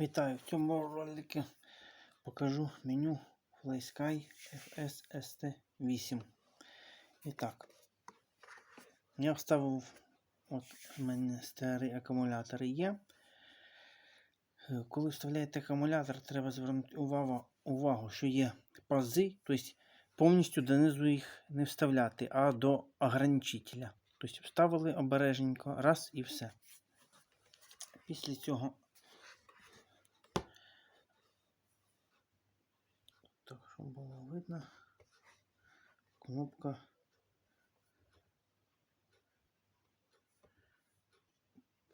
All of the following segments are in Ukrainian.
Вітаю! В цьому ролику покажу меню FlySky FS ST8. І так, я вставив, от у мене старий акумулятор є. Е, Коли вставляєте акумулятор, треба звернути увагу, увагу що є пази, тобто повністю донизу їх не вставляти, а до ограничителя. Тобто вставили обережненько, раз і все. Після цього Так, щоб було видно. Кнопка.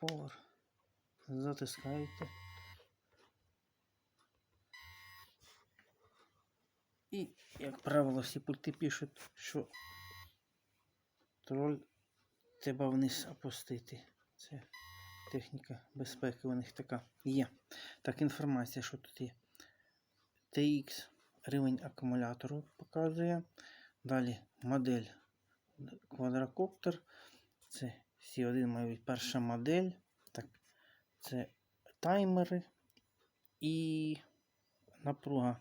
Power. Затискаєте. І, як правило, всі пульти пишуть, що троль треба вниз опустити. Це техніка безпеки у них така є. Так, інформація, що тут є. TX рівень акумулятору показує. Далі модель квадрокоптер. Це C1 має бути перша модель. Так, Це таймери і напруга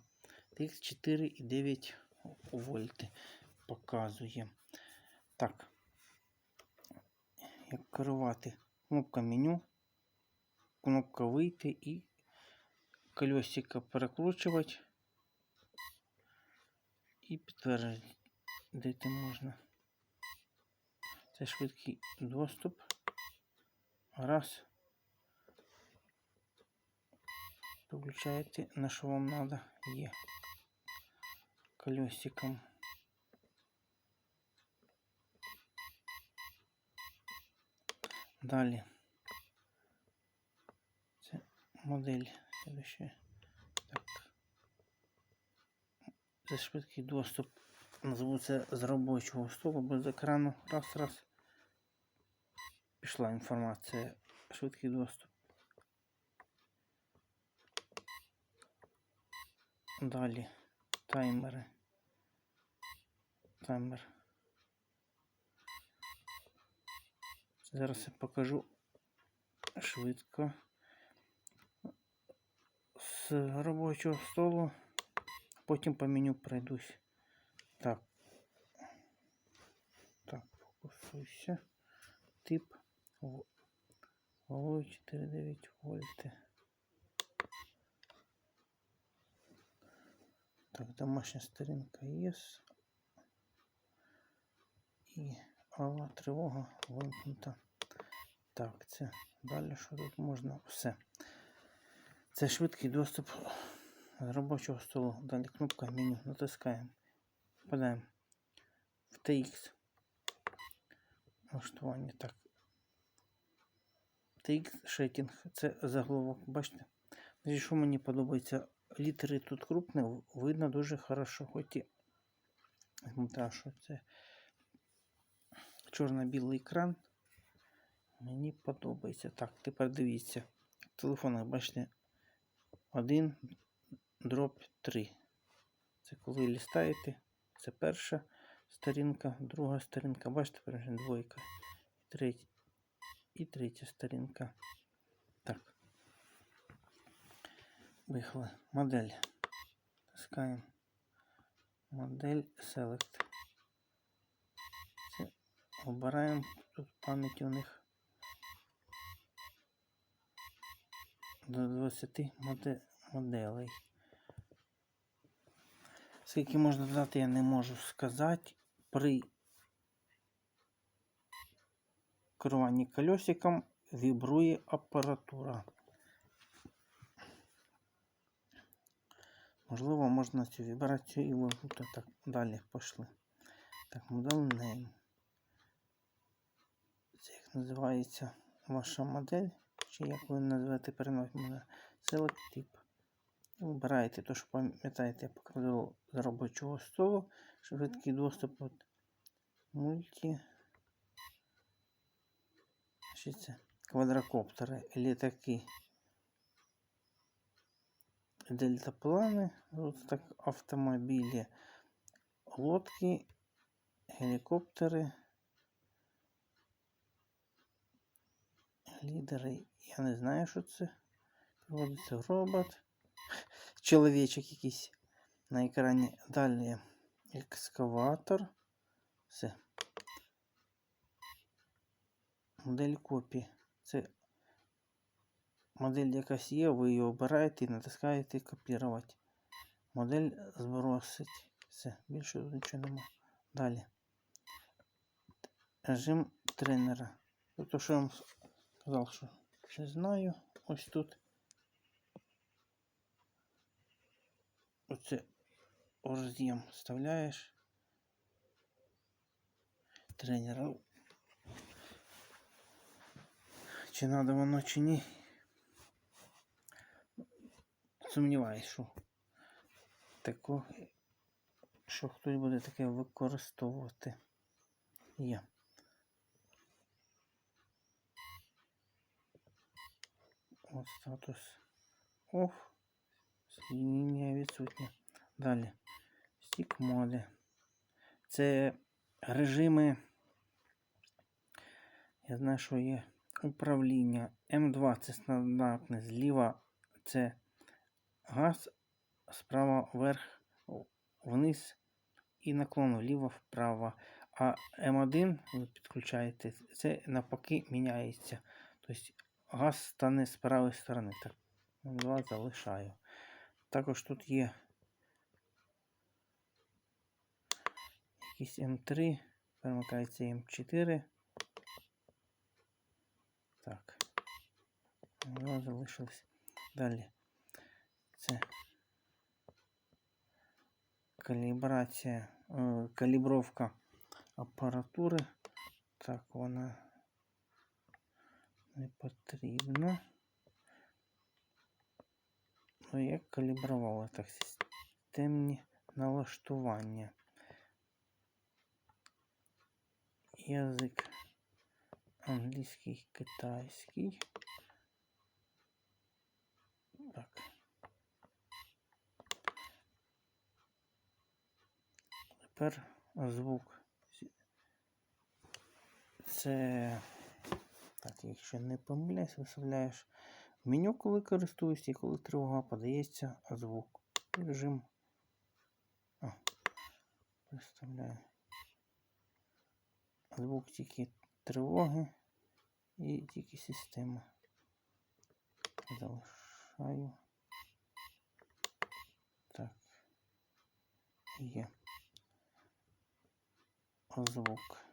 TX 4,9 вольти показує. Так, як керувати кнопка меню, кнопка вийти і колесико перекручувати і підтвердити можна. Це швидкий доступ. Раз. Включаєте на що вам треба є колесиком. Далі. Це модель следующая. Так. Це швидкий доступ. Назву це з робочого столу без екрану. Раз, раз. Пішла інформація. Швидкий доступ. Далі таймери. Таймер. Зараз я покажу швидко з робочого столу. Потім по меню пройдусь. Так. Так, фокусуйся. Тип Валой 4,9 вольти. Так, домашня сторінка є. І ава тривога вимкнута. Так, це далі що тут можна все. Це швидкий доступ робочого столу. Далі кнопка меню. Натискаємо. Попадаємо в TX. Налаштування. Так. TX шейкінг. Це заголовок. Бачите? Що мені подобається? Літери тут крупні, видно дуже хорошо. Хоч і що це чорно-білий екран. Мені подобається. Так, тепер дивіться. В телефонах, бачите, 1 дроп 3. Це коли лістаєте. Це перша сторінка, друга сторінка. Бачите, перша двойка. Третя. І третя сторінка. Так. Виїхали. Модель. Таскаємо. Модель Select. Це обираємо. Тут пам'яті у них до 20 моделей. Скільки можна додати, я не можу сказати. При керуванні колесиком вібрує апаратура. Можливо, можна цю вібрацію і вимкнути. Так, далі пішли. Так, модель name. Це як називається ваша модель, чи як ви називаєте перенос мене. Select тип. Вибираєте те, що пам'ятаєте, я показував з робочого столу. Швидкий доступ от мульті. Що це? Квадрокоптери, літаки. Дельтаплани, от так автомобілі, лодки, гелікоптери, лідери. Я не знаю, що це. Проводиться робот. Чоловічок якийсь на екрані. Далі екскаватор. Все. Модель копії. Це модель якась є, ви її обираєте і натискаєте копірувати. Модель збросить. Все, більше тут нічого нема. Далі. Режим тренера. Тобто, що я вам сказав, що не знаю. Ось тут. Оце роз'єм вставляєш. Тренера. Чи надо воно, чи ні. Сумніваюсь, що тако, що хтось буде таке використовувати. Є. От статус. Ох. Соединення відсутнє. Далі. Стік моди. Це режими. Я знаю, що є управління. М2 це стандартне. Зліва це газ, справа вверх, вниз і наклон вліво-вправо. А М1 ви підключаєте, це навпаки міняється. Тобто газ стане з правої сторони. Так, М2 залишаю. Також тут є якийсь М3, перемикається М4. Так. М2 залишилось. Далі. Це калібрація, е, калібровка апаратури. Так, вона не потрібна. Ну, як калібрувала так системні налаштування. Язик англійський, китайський. Так. Тепер звук. Це, так, якщо не помиляюсь, виставляєш меню, коли користуюся і коли тривога подається звук. Режим. А, представляю. Звук тільки тривоги і тільки система. Залишаю. Так. Є. Звук.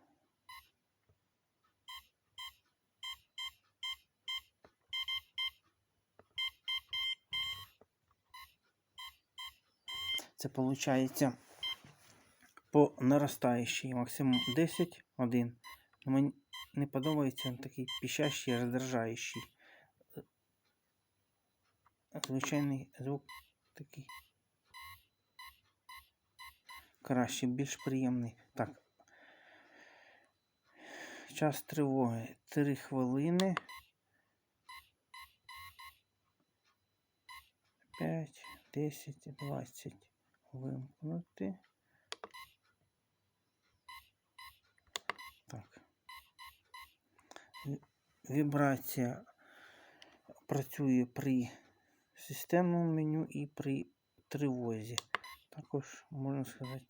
Це виходить по наростаючій максимум 10, 1. Мені не подобається такий піщащий, роздражаючий. Звичайний звук такий. Краще, більш приємний. Так. Час тривоги 3 хвилини. 5, 10, 20. Вимкнути. Так. Вібрація працює при системному меню і при тривозі. Також можна сказати.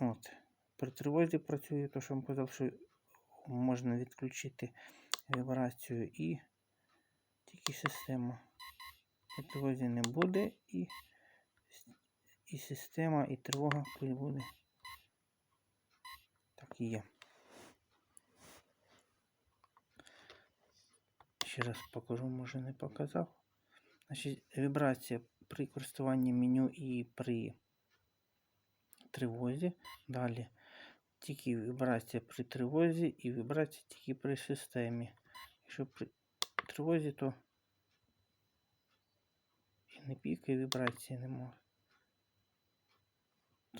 От. При тривозі працює, то що вам казав, що можна відключити вібрацію і тільки система. Тривозі не буде і, і система, і тривога буде. Так і є. Ще раз покажу, може не показав. Значить, вібрація при користуванні меню і при тривозі. Далі тільки вібрація при тривозі і вібрація тільки при системі. Якщо при тривозі, то не пікає вібрації нема.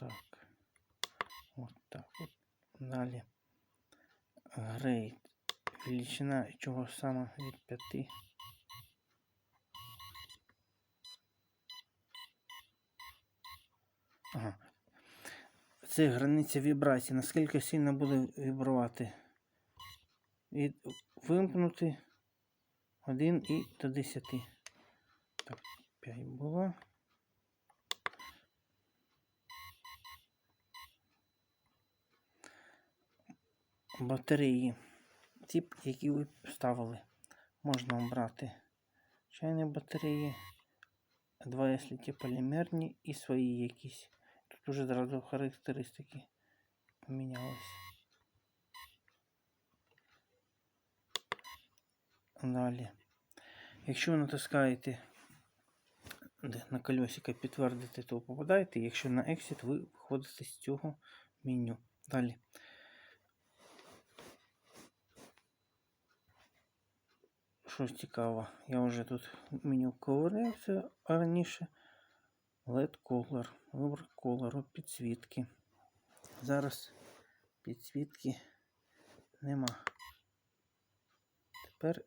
Так. От так от. Далі. Грейд. Величина чого саме від 5. Ага. Це границя вібрації. Наскільки сильно буде вібрувати? Від вимкнути 1 і до 10. Так, 5 було. Батареї. Тип, які ви ставили. Можна обрати чайні батареї. Два, якщо ті полімерні і свої якісь. Тут уже зразу характеристики помінялися. Далі. Якщо ви натискаєте де на колесико підтвердити, то попадаєте. Якщо на Exit, ви виходите з цього меню. Далі. Що цікаво, я вже тут меню ковирявся раніше. LED Color, вибор кольору, підсвітки. Зараз підсвітки нема. Тепер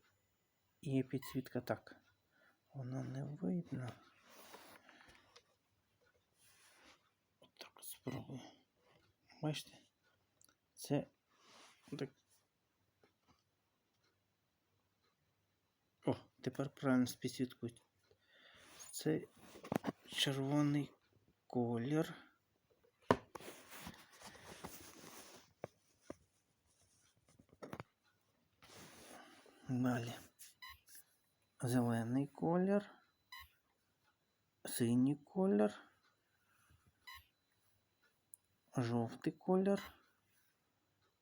є підсвітка так. Воно не видно. Отак от спробую. Бачите? Це так. О, тепер правильно з підсвіткою. Це червоний колір. Далі. Зелений колір, синій колір, жовтий колір,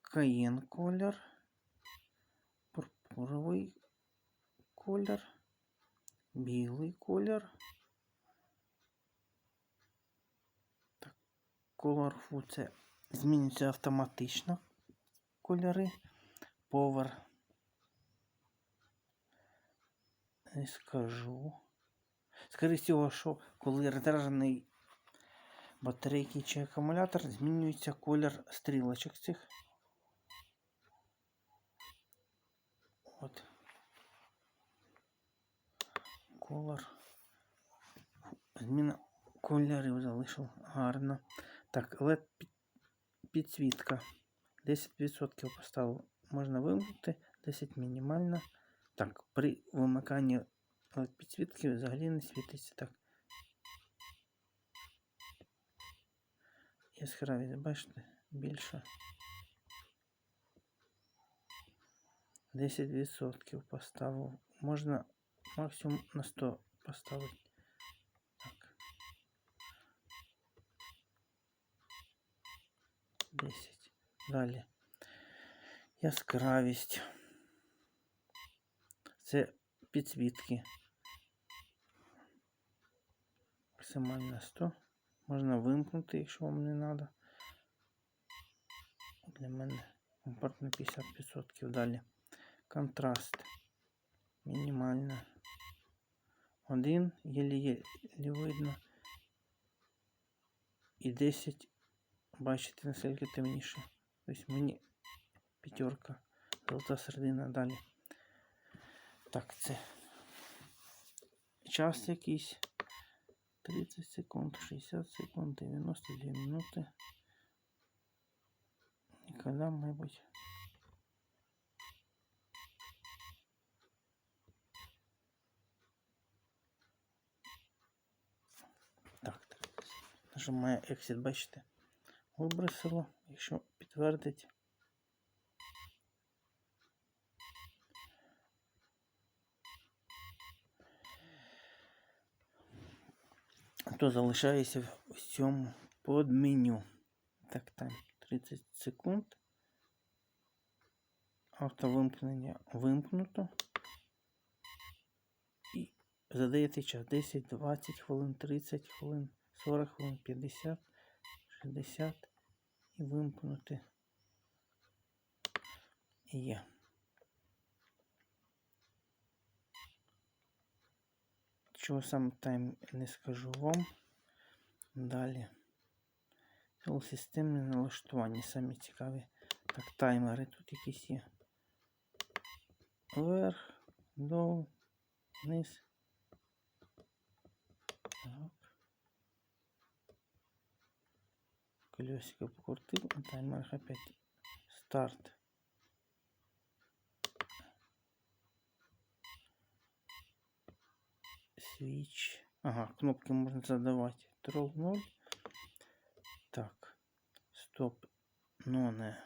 каєн колір, пурпуровий колір, білий колір. Так, колор фу це змінюється автоматично кольори. Повер не скажу. Скоріше всього, що коли розряджений батарейки чи акумулятор, змінюється колір стрілочок цих. От. Колор. Зміна кольорів залишив гарно. Так, LED підсвітка. 10% поставив. Можна вимкнути, 10 мінімально. Так, при вимиканні підсвітки взагалі не світиться так. Яскравість, бачите, більше. 10% поставив. Можна максимум на 100 поставити. Так. 10. Далі. Яскравість. Це підсвітки. Максимально 100. Можна вимкнути, якщо вам не треба. Для мене комфортно 50%. Далі. Контраст. Мінімально. Один, єлі видно. І 10. Бачите, наскільки темніше. Тобто мені п'ятерка. Золота середина далі. Так, це час якийсь. 30 секунд, 60 секунд, 92 минути. Ніколи, мабуть. Так, так. Нажимаю Exit, бачите. Вибросило, якщо підтвердить. То залишається в цьому подменю. Так, там 30 секунд. Автовимкнення вимкнуто. І задаєте час 10, 20 хвилин, 30 хвилин, 40 хвилин, 50, 60 і вимкнути. Є. Чого сам тайм не скажу вам. Далі. Системне налаштування самі цікаві. Так, таймери тут якісь є. Вверх, дол, вниз. Так. Колесико покрутил, а таймер опять старт. Switch. Ага, кнопки можна задавати. Трол 0. Так. Стоп. Ну не.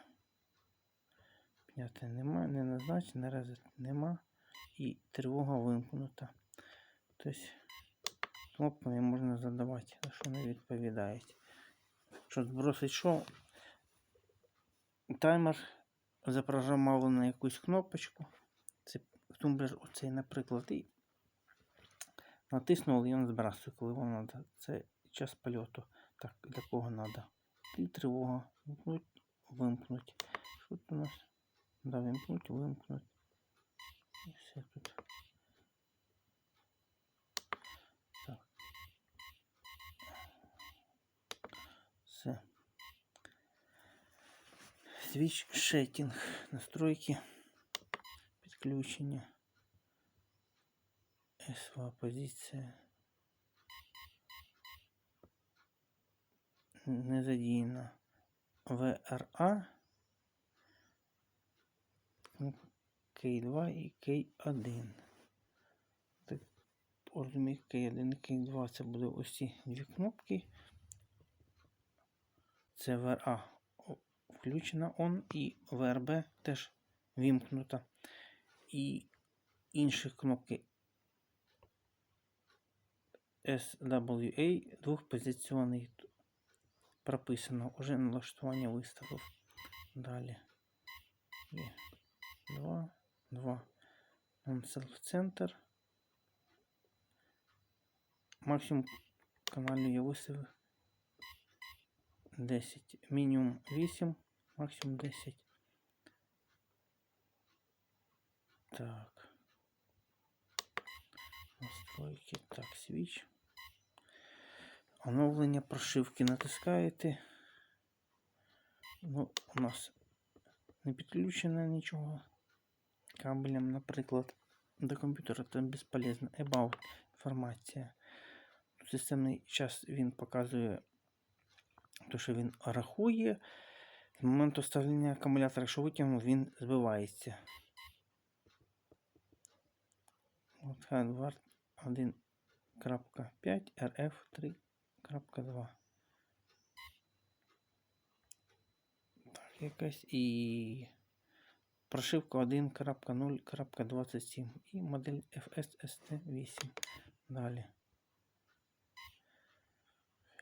Підняти нема, не назначено, наразі нема. І тривога вимкнута. Тобто кнопками можна задавати, на що не відповідають. Що збросить що? Таймер запрограмований на якусь кнопочку. Це тумблер оцей, наприклад, і натиснув, і він збрасує, коли вам треба. Це час польоту. Так, для кого треба. І тривога. Вимкнуть, вимкнуть. Що тут у нас? Да, вимкнуть, вимкнуть. І все тут. Так. Все. Switch шеттинг. Настройки. Підключення. СВА позиція. Не задіяна. ВРА. К2 і К1. Так, розумію, К1 і К2 це буде ось дві кнопки. Це ВРА включена on і ВРБ теж вімкнута. І інші кнопки SWA двохпозиціонний прописано. Уже налаштування виставив. Далі. Є. Два. Два. Non-self центр. Максимум каналів я виставив 10. Мінімум 8, максимум 10. Так. Настройки. Так, свіч. Оновлення прошивки натискаєте. Ну, у нас не підключено нічого. Кабелем, наприклад, до комп'ютера це безполезно. About інформація. Системний час він показує, то, що він рахує. З моменту вставлення акумулятора, якщо витягнув, він збивається. От Hardware 1.5 RF 3.2. Так, якась і прошивка 1.0.27 і модель FSST8. Далі.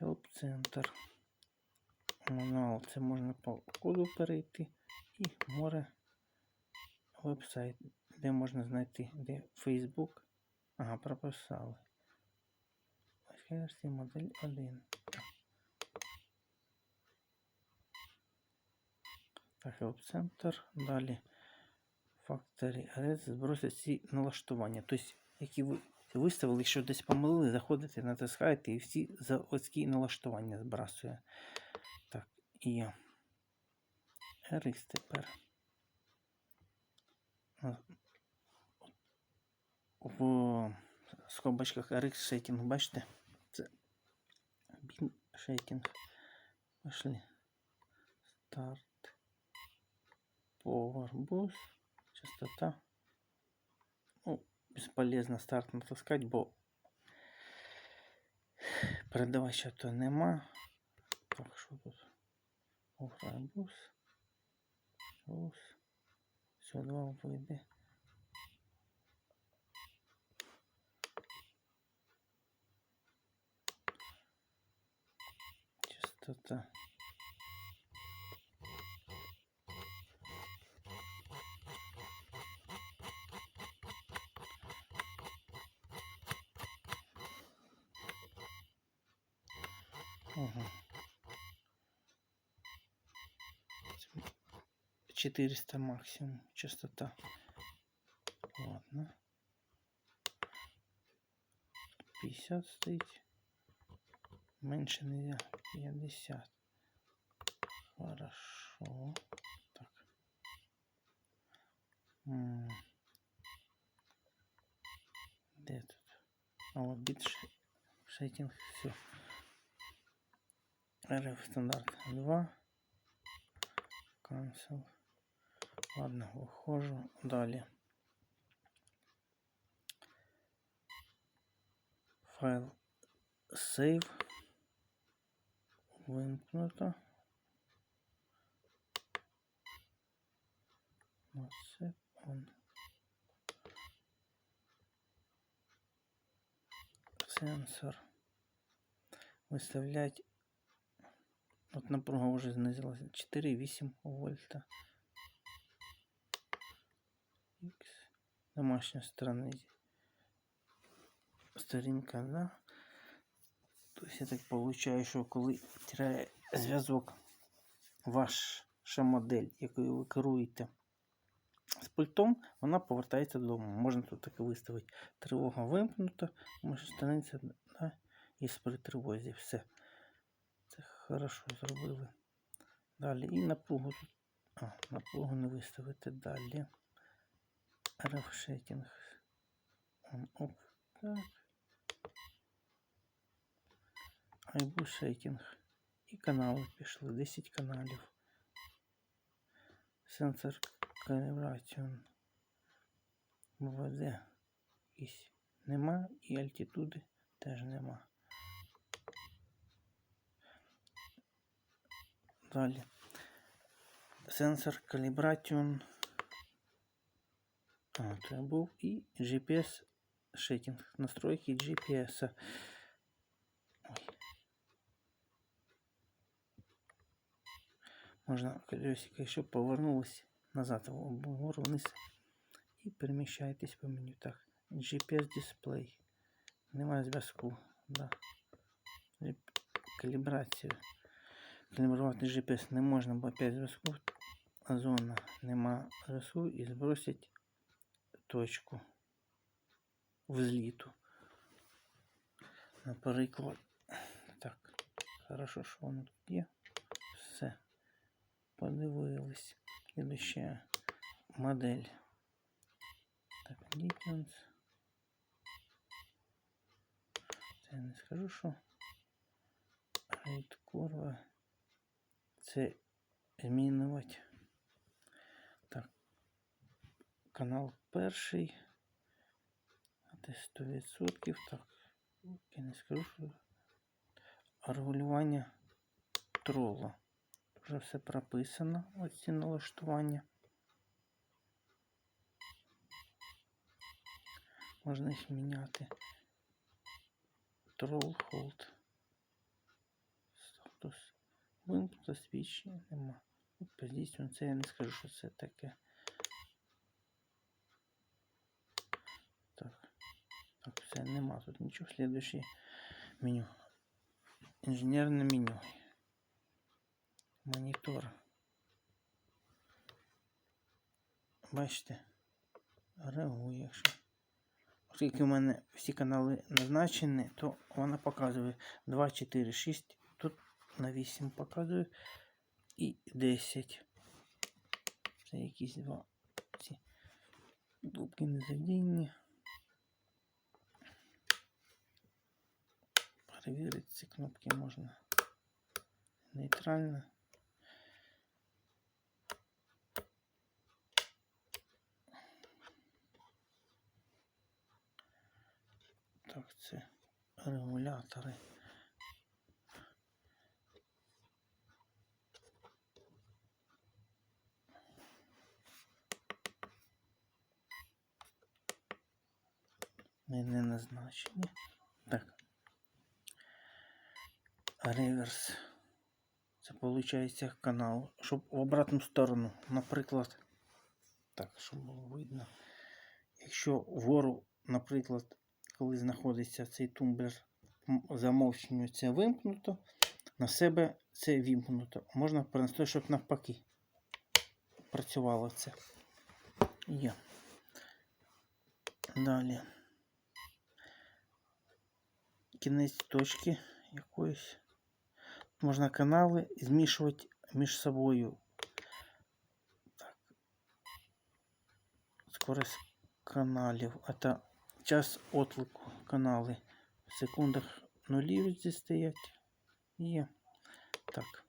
Help Center. Мануал. Це можна по коду перейти. І море веб-сайт, де можна знайти, де Facebook. Ага, прописали. Ось версія модель 1. Так, Help Center. Далі Factory Arrest збросять ці налаштування. Тобто, які ви виставили, якщо десь помилили, заходите, натискаєте і всі заводські налаштування збрасує. Так, і RX тепер. В скобочках RX шейтинг, бачите? Шейтинг. Пошли. Старт. Power boost. Частота. Ну, бесполезно старт натискати, бо передавача то нема. Так, що тут? Boost. Все, два вийде. Частота. Ага. 400 максимум частота. Ладно. 50 стоїть. Менше нельзя. 50. Хорошо. Так. М Де тут? А вот бит шейтинг. Все. RF стандарт 2. Cancel. Ладно, виходжу далі. Файл Save. Вимкнуто. Оце. Сенсор. Виставлять. От напруга вже знизилася. 4,8 вольта. X. Домашня сторона. Сторінка, да? Тобто я так получаю, що коли тіряє зв'язок ваша модель, якою ви керуєте з пультом, вона повертається додому. Можна тут таке виставити. Тривога вимкнута, може станеться да, із при тривозі. Все. Це хорошо зробили. Далі. І напругу тут. А, напругу не виставити далі. RF шейкінг. On off. Так. Айбу шейкінг. І канали пішли. 10 каналів. Сенсор калібраціон. ВВД якийсь нема і альтитуди теж нема. Далі. Сенсор калібраціон. А, це був і GPS шейкінг. Настройки GPS. Ой. Можна колесико еще повернулось назад вгору вниз і переміщаєтесь по меню. Так, GPS дисплей. Немає зв'язку. Да. Калібрацію. Калібрувати GPS не можна, бо опять зв'язку. Зона нема зв'язку і збросить точку взліту. Наприклад. Так, хорошо, що воно тут є. Все. Подивились. Следующая модель. Так, Dickens. Це я не скажу, що Рейд курва. Це змінювати. Так. Канал перший. Десь 100%. Так. Я не скажу, що регулювання трола. Вже все прописано, оці налаштування. Можна їх міняти. Troll hold. Статус. Вимкнуто свідчення нема. Позицію. Це я не скажу, що це таке. Так. Так, все, нема тут нічого. Слідуюче меню. Інженерне меню. Монітор. Бачите, реагує, якщо. Оскільки в мене всі канали назначені, то вона показує 2, 4, 6, тут на 8 показує і 10. Це якісь два ці дубки незадійні. Перевірити ці кнопки можна нейтрально. Так, це регулятори. Ми не назначені. Так. Реверс. Це виходить канал. Щоб в обратну сторону, наприклад. Так, щоб було видно. Якщо вгору, наприклад, коли знаходиться цей тумблер замовченню, це вимкнуто, на себе це вімкнуто. Можна перенести, щоб навпаки працювало це. Є. Далі. Кінець точки якоїсь. Можна канали змішувати між собою. Так. Скорость каналів. Это час отлику канали. В секундах нулі здесь стоять. Є. Так.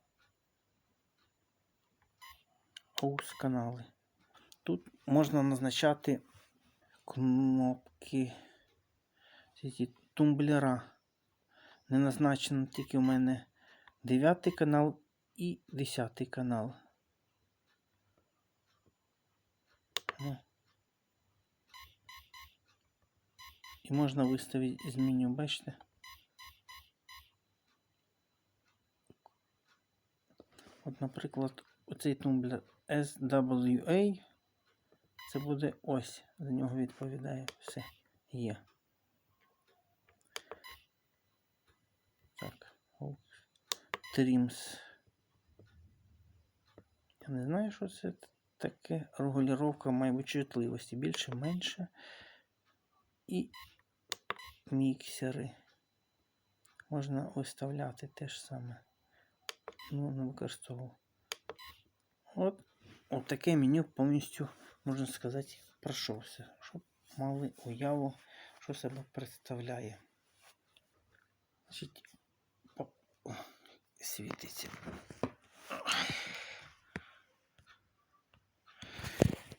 Аус канали. Тут можна назначати кнопки. Ці тумблера. Не назначено тільки в мене 9 канал і 10 канал. І можна виставити з меню, бачите? От, наприклад, оцей тумблер SWA. Це буде ось. За нього відповідає все. Є. Так. Trims. Я не знаю, що це таке. Регулювання має чутливості. Більше, менше. І міксери. Можна виставляти те ж саме. Ну, не використовував. От, от таке меню повністю, можна сказати, пройшовся. Щоб мали уяву, що себе представляє. Значить, по- о, світиться.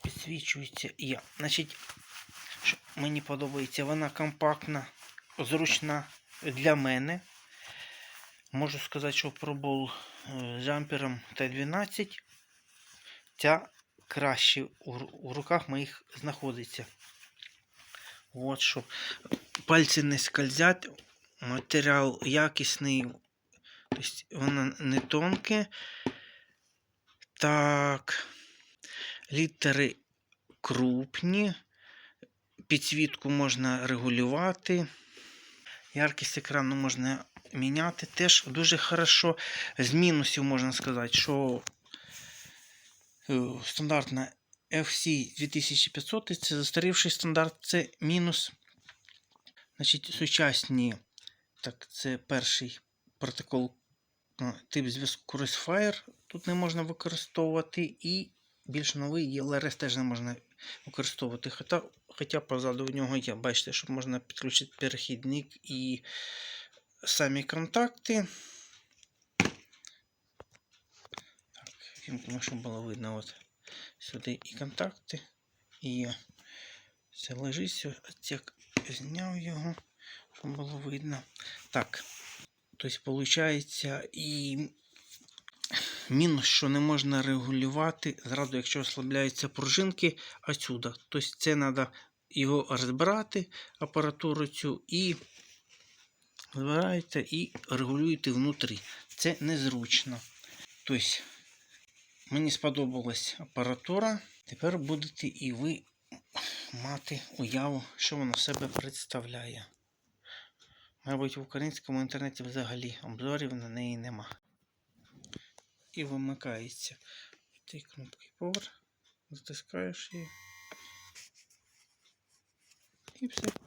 Підсвічується я. Значить, мені подобається, вона компактна, зручна для мене. Можу сказати, що пробував е, з ампером Т12. Ця краще у руках моїх знаходиться. От що. Пальці не скользять, матеріал якісний, тобто воно не тонке. Так. Літери крупні. Підсвітку можна регулювати. Яркість екрану можна міняти теж дуже хорошо. З мінусів можна сказати, що е, стандартна FC 2500 це застарівший стандарт, це мінус. Значить, сучасні, так, це перший протокол е, тип зв'язку Crossfire. Тут не можна використовувати. І більш новий ELRS теж не можна використовувати. Хоча, хоча позаду в нього є, бачите, що можна підключити перехідник і самі контакти. Так, вімкну, щоб було видно. От сюди і контакти. І все лежить. Отсек зняв його, щоб було видно. Так. Тобто, виходить, і мінус, що не можна регулювати, зразу, якщо ослабляються пружинки, отсюда. Тобто, це треба його розбирати, апаратуру цю, і збираєте і регулюєте внутрі. Це незручно. Тобто, мені сподобалась апаратура. Тепер будете і ви мати уяву, що вона себе представляє. Мабуть, в українському інтернеті взагалі обзорів на неї нема. І вимикається. Ти кнопки Power. Затискаєш її. І все.